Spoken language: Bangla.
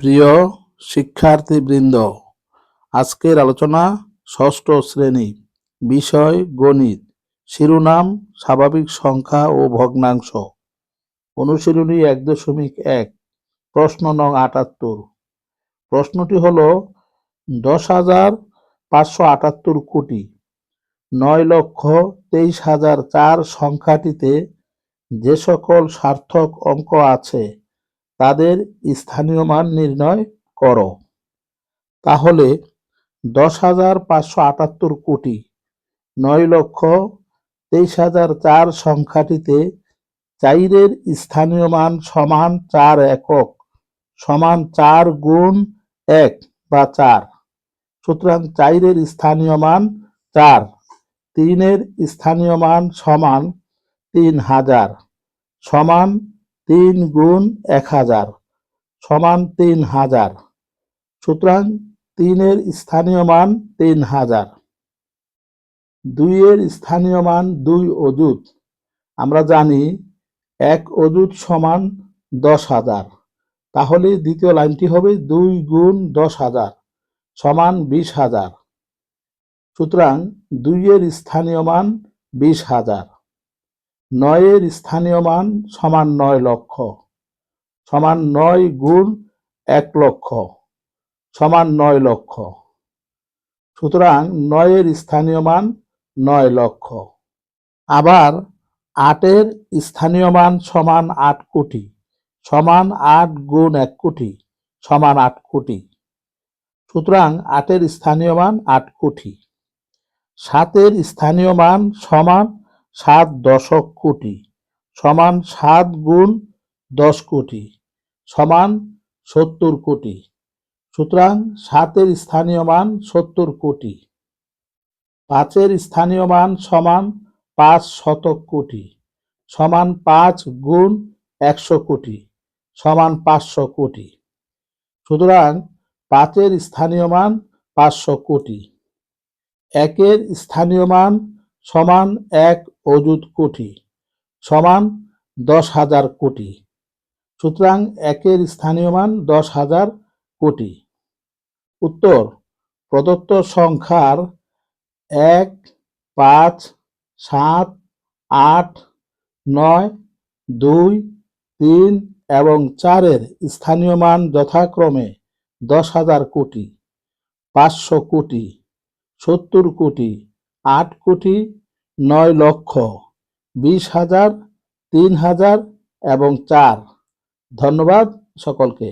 প্রিয় শিক্ষার্থীবৃন্দ, আজকের আলোচনা ষষ্ঠ শ্রেণি, বিষয় গণিত। শিরোনাম, স্বাভাবিক সংখ্যা ও ভগ্নাংশ। অনুশীলনী এক দশমিক এক, প্রশ্ন নং আটাত্তর। প্রশ্নটি হলো, দশ হাজার পাঁচশো আটাত্তর কোটি, নয় লক্ষ তেইশ হাজার চার সংখ্যাটিতে যে সকল সার্থক অঙ্ক আছে তাদের স্থানীয় মান নির্ণয় করো। তাহলে দশ হাজার পাঁচশো আটাত্তর কোটি নয় লক্ষ তেইশ হাজার চার সংখ্যাটিতে চাইরের স্থানীয় মান সমান চার একক, সমান চার গুণ এক বা চার। সুতরাং চাইরের স্থানীয় মান চার, তিনের স্থানীয় মান সমান তিন হাজার, সমান তিন গুণ এক হাজার সমান তিন হাজার। সুতরাং তিনের স্থানীয় মান তিন হাজার। দুইয়ের স্থানীয় মান দুই অযুত। আমরা জানি এক অযুত সমান দশ হাজার। তাহলে দ্বিতীয় লাইনটি হবে দুই গুণ দশ হাজার সমান বিশ হাজার। সুতরাং দুইয়ের স্থানীয় মান বিশ হাজার। নয়ের স্থানীয় মান সমান নয় লক্ষ, সমান নয় গুণ এক লক্ষ, সমান নয় লক্ষ। সুতরাং নয়ের স্থানীয় মান নয় লক্ষ। আবার আটের স্থানীয় মান সমান আট কোটি, সমান আট গুণ এক কোটি, সমান আট কোটি। সুতরাং আটের স্থানীয় মান আট কোটি। সাতের স্থানীয় মান সমান সাত দশক কোটি, সমান সাত গুণ দশ কোটি, সমান সত্তর কোটি, সুতরাং সাতের স্থানীয় মান সত্তর কোটি, পাঁচের স্থানীয় মান সমান পাঁচ শতক কোটি, সমান পাঁচ গুণ একশো কোটি, সমান পাঁচশো কোটি, সুতরাং পাঁচের স্থানীয় মান পাঁচশো কোটি, একের স্থানীয় মান সমান এক অযুত কোটি, সমান দশ হাজার কোটি। সুতরাং একের স্থানীয় মান দশ হাজার কোটি। উত্তর, প্রদত্ত সংখ্যার এক, পাঁচ, সাত, আট, নয়, দুই, তিন এবং চারের স্থানীয় মান যথাক্রমে দশ হাজার কোটি, পাঁচশো কোটি, সত্তর কোটি আট কোটি নয় লক্ষ বিশ হাজার তিন হাজার এবং চার। ধন্যবাদ সকলকে।